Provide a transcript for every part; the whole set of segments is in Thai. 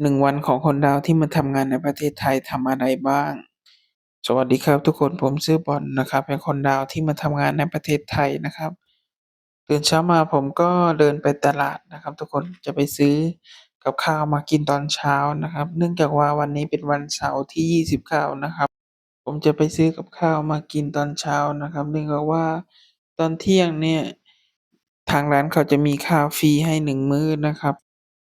หนึ่งวันของคนดาวที่มาทำงานในประเทศไทยทำอะไรบ้าง สวัสดีครับทุกคนผมชื่อบอลนะครับ เป็นคนดาวที่มาทำงานในประเทศไทยนะครับตื่นเช้ามาผมก็เดินไปตลาดนะครับ ทุกคนจะไปซื้อกับข้าวมากินตอนเช้านะครับ เนื่องจากว่าวันนี้เป็นวันเสาร์ที่ยี่สิบเก้านะครับ ผมจะไปซื้อกับข้าวมากินตอนเช้านะครับ เนื่องจากว่าตอนเที่ยงเนี่ยทางร้านเขาจะมีข้าวฟรีให้หนึ่งมื้อนะครับ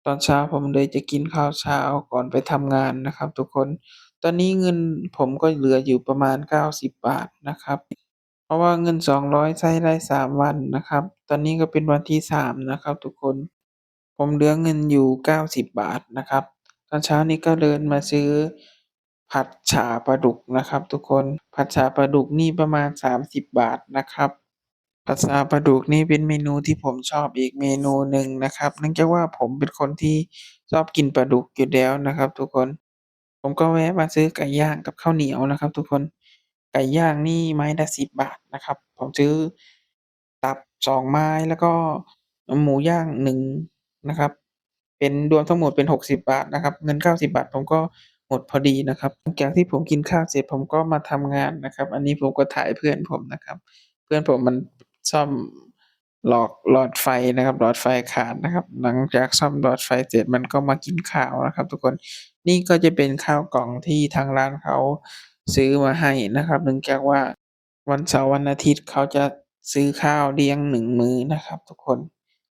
ตอนเช้าผมเลยจะกินข้าวเช้าก่อนไปทำงานนะครับทุกคน ตอนนี้เงินผมก็เหลืออยู่ประมาณเก้าสิบบาทนะครับ เพราะว่าเงินสองร้อยใช้ได้สามวันนะครับ ตอนนี้ก็เป็นวันที่สามนะครับทุกคน ผมเหลือเงินอยู่เก้าสิบบาทนะครับ ตอนเช้านี้ก็เดินมาซื้อผัดฉาปลาดุกนะครับ ทุกคน ผัดฉาปลาดุกนี่ประมาณสามสิบบาทนะครับ ผัดฉาปลาดุกนี่เป็นเมนูที่ผมชอบอีกเมนูหนึ่งนะครับ เนื่องจากว่าผมเป็นคนที่ชอบกินปลาดุกอยู่แล้วนะครับทุกคน ผมก็แวะมาซื้อไก่ย่างกับข้าวเหนียวนะครับ ทุกคน ไก่ย่างนี่ไม้ละสิบบาทนะครับ ผมซื้อตับสองไม้แล้วก็หมูย่างหนึ่งนะครับ เป็นรวมทั้งหมดเป็นหกสิบบาทนะครับ เงินเก้าสิบบาท ผมก็หมดพอดีนะครับหลังจากที่ผมกินข้าวเสร็จผมก็มาทำงานนะครับ อันนี้ผมก็ถ่ายเพื่อนผมนะครับ เพื่อนผมมัน ซ่อมหลอกหลอดไฟนะครับ หลอดไฟขาดนะครับ หลังจากซ่อมหลอดไฟเสร็จมันก็มากินข้าวนะครับ ทุกคนนี่ก็จะเป็นข้าวกล่องที่ทางร้านเขาซื้อมาให้นะครับเนื่องจากว่าวันเสาร์วันอาทิตย์เขาจะซื้อข้าวเลี้ยงหนึ่งมื้อนะครับ ทุกคน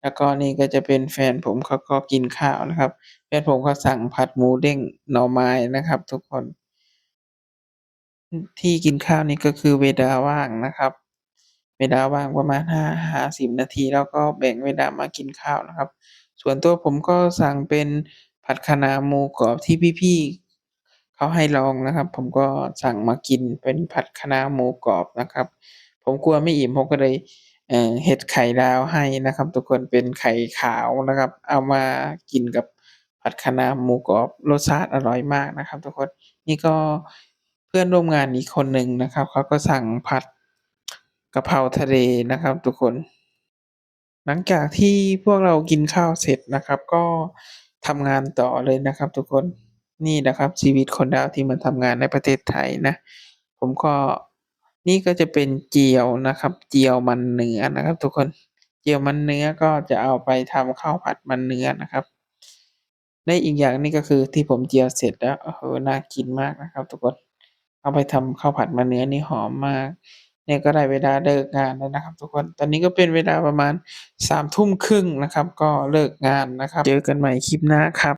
แล้วก็นี่ก็จะเป็นแฟนผมเขาก็กินข้าวนะครับ แฟนผมเขาสั่งผัดหมูเด้งหน่อไม้นะครับ ทุกคน ที่กินข้าวนี่ก็คือเวลาว่างนะครับ เวลาว่างประมาณห้าห้าสิบนาทีแล้วก็แบ่งเวลามากินข้าวนะครับ ส่วนตัวผมก็สั่งเป็นผัดคะน้าหมูกรอบที่พี่ๆเขาให้ลองนะครับ ผมก็สั่งมากินเป็นผัดคะน้าหมูกรอบนะครับ ผมกลัวไม่อิ่มผมก็เลยเอ่อเฮ็ดไข่ดาวให้นะครับ ทุกคนเป็นไข่ขาวนะครับ เอามากินกับผัดคะน้าหมูกรอบรสชาติอร่อยมากนะครับ ทุกคนนี่ก็เพื่อนร่วมงานอีกคนหนึ่งนะครับเขาก็สั่งผัด กะเพราทะเลนะครับทุกคน หลังจากที่พวกเรากินข้าวเสร็จนะครับ ก็ทำงานต่อเลยนะครับ ทุกคนนี่แหละครับชีวิตคนดาวที่มาทำงานในประเทศไทยนะ ผมก็นี่ก็จะเป็นเจียวนะครับ เจียวมันเนื้อนะครับ ทุกคนเจียวมันเนื้อก็จะเอาไปทำข้าวผัดมันเนื้อนะครับและอีกอย่างนี่ก็คือที่ผมเจียวเสร็จแล้วโอ้โหน่ากินมากนะครับ ทุกคนเอาไปทำข้าวผัดมันเนื้อนี่หอมมาก เนี่ยก็ได้เวลาเลิกงานแล้วนะครับ ทุกคน ตอนนี้ก็เป็นเวลาประมาณสามทุ่มครึ่งนะครับ ก็เลิกงานนะครับ เจอกันใหม่คลิปหน้าครับ